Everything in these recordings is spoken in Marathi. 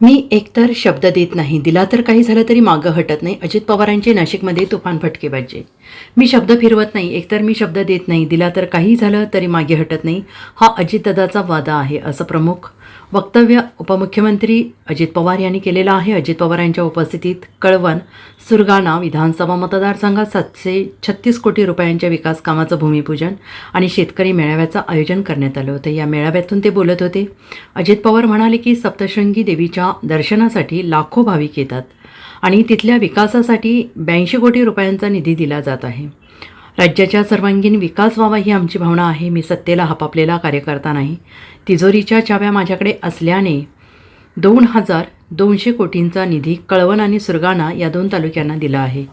मी एकतर शब्द देत नाही दिला तर काही झालं तरी मागं हटत नाही. अजित पवारांचे नाशिकमध्ये तुफान फटकेबाजी मी शब्द फिरवत नाही एकतर मी शब्द देत नाही दिला तर काही झालं तरी मागे हटत नाही. हा अजितदादाचा वादा आहे असं प्रमुख वक्तव्य उपमुख्यमंत्री अजित पवार यांनी केलेलं आहे. अजित पवार यांच्या उपस्थितीत कळवण सुरगाणा विधानसभा मतदारसंघात सातशे छत्तीस कोटी रुपयांच्या विकास कामाचं भूमिपूजन आणि शेतकरी मेळाव्याचं आयोजन करण्यात आलं होतं. या मेळाव्यातून ते बोलत होते. अजित पवार म्हणाले की सप्तशृंगी देवीच्या दर्शनासाठी लाखो भाविक येतात आणि तिथल्या विकासासाठी ब्याऐंशी कोटी रुपयांचा निधी दिला जात आहे. राज्याच्या सर्वांगीण विकास व्हावा ही आमची भावना आहे. मी सत्तेला हपापलेला कार्यकर्ता नाही. तिजोरीच्या चाव्या माझ्याकडे असल्याने दोन हजार दोनशे कोटींचा निधी कळवण आणि सुरगाणा या दोन तालुक्यांना दिला आहे.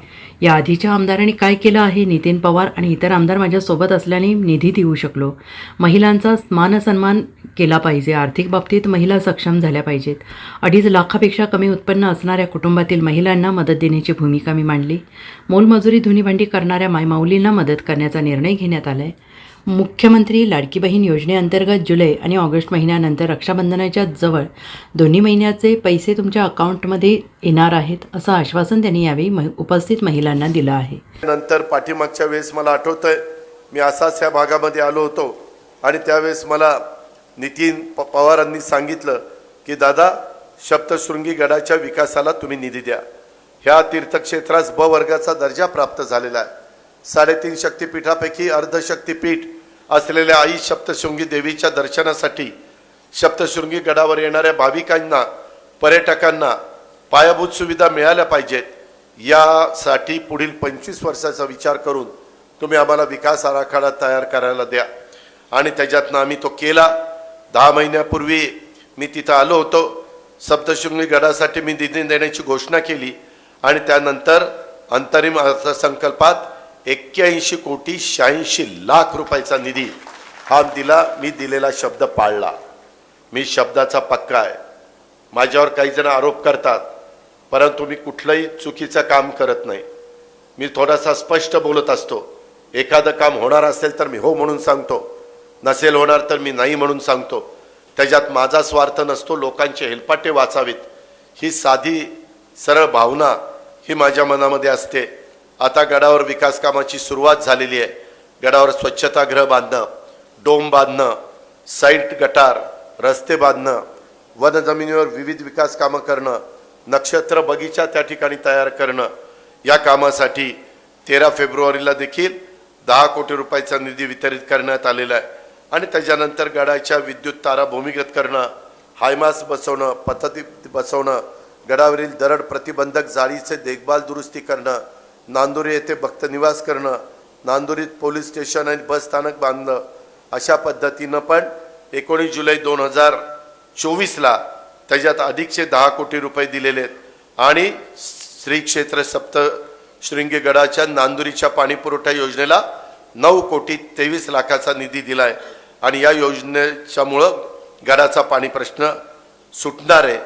या आधीच्या आमदारांनी काय केलं आहे? नितीन पवार आणि इतर आमदार माझ्यासोबत असल्याने निधी देऊ शकलो. महिलांचा मानसन्मान केला पाहिजे. आर्थिक बाबतीत महिला सक्षम झाल्या पाहिजेत. अडीच लाखापेक्षा कमी उत्पन्न असणाऱ्या कुटुंबातील महिलांना मदत देण्याची भूमिका मी मांडली. मोलमजुरी धुनीभांडी करणाऱ्या मायमाऊलींना मदत करण्याचा निर्णय घेण्यात आला आहे मुख्यमंत्री लाडकी बहीण योजनेअंतर्गत जुलै आणि ऑगस्ट महिन्यानंतर रक्षाबंधनाच्या जवळ दोन्ही महिन्याचे पैसे तुमच्या अकाउंटमध्ये येणार आहेत असं आश्वासन त्यांनी यावेळी उपस्थित महिलांना दिलं आहे. नंतर पाठीमागच्या वेळेस मला आठवतंय मी असाच या भागामध्ये आलो होतो आणि त्यावेळेस मला नितीन प पवारांनी सांगितलं की दादा सप्तशृंगी गडाच्या विकासाला तुम्ही निधी द्या. ह्या तीर्थक्षेत्रास ब वर्गाचा दर्जा प्राप्त झालेला आहे. साडेतीन शक्तिपीठापैकी अर्धशक्तीपीठ असलेल्या आई सप्तशृंगी देवीच्या दर्शनासाठी सप्तशृंगी गडावर येणाऱ्या भाविकांना पर्यटकांना पायाभूत सुविधा मिळाल्या पाहिजेत. यासाठी पुढील पंचवीस वर्षाचा विचार करून तुम्ही आम्हाला विकास आराखडा तयार करायला द्या. आणि त्याच्यातनं आम्ही तो केला. दहा महिन्यापूर्वी मी तिथं आलो होतो. सप्तशृंगी गडासाठी मी निधी देण्याची घोषणा केली आणि त्यानंतर अंतरिम अर्थसंकल्पात एक्क्याऐंशी कोटी शहाऐंशी लाख रुपयाचा निधी हा दिला मी दिलेला शब्द पाळला. मी शब्दाचा पक्का आहे. माझ्यावर काही जण आरोप करतात परंतु मी कुठलंही चुकीचं काम करत नाही. मी थोडासा स्पष्ट बोलत असतो. एखादं काम होणार असेल तर मी हो म्हणून सांगतो. नसेल होणार तर मी नाही म्हणून सांगतो. त्याच्यात माझा स्वार्थ नसतो लोकांचे हेलपाटे वाचावेत. ही साधी सरळ भावना ही माझ्या मनामध्ये असते. आता गडावर विकास कामाची सुरुवात झालेली आहे. गडावर स्वच्छतागृह बांधणं डोम बांधणं साईट गटार रस्ते बांधणं वन जमिनीवर विविध विकास कामं करणं नक्षत्र बगीचा त्या ठिकाणी तयार करणं या कामासाठी तेरा फेब्रुवारीला देखील दहा कोटी रुपयाचा निधी वितरित करण्यात आलेला आहे. आणि त्याच्यानंतर गडाच्या विद्युत तारा भूमिगत करणं हायमास बसवणं पथती बसवणं गडावरील दरड प्रतिबंधक जाळीचे देखभाल दुरुस्ती करणं नांदुरी येथे भक्तनिवास करणं नांदुरीत पोलीस स्टेशन आणि बस स्थानक बांधणं अशा पद्धतीनं पण एकोणीस जुलै दोन हजार चोवीसला त्याच्यात अधिकशे दहा कोटी रुपये दिलेले आहेत. आणि श्री क्षेत्र सप्त गडाच्या नांदुरीच्या पाणीपुरवठा योजनेला नऊ कोटी तेवीस लाखाचा निधी दिलाय. आणि या योजनेच्यामुळं गडाचा पाणी प्रश्न सुटणार आहे.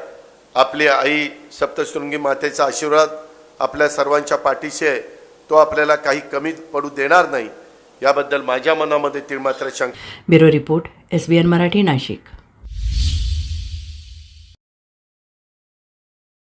आपली आई सप्तशृंगी मातेचा आशीर्वाद आपल्या सर्वांच्या पाठीशी आहे. तो आपल्याला काही कमी पडू देणार नाही. याबद्दल माझ्या मनामध्ये ती मात्र शंका bureau report S B N Marathi Nashik.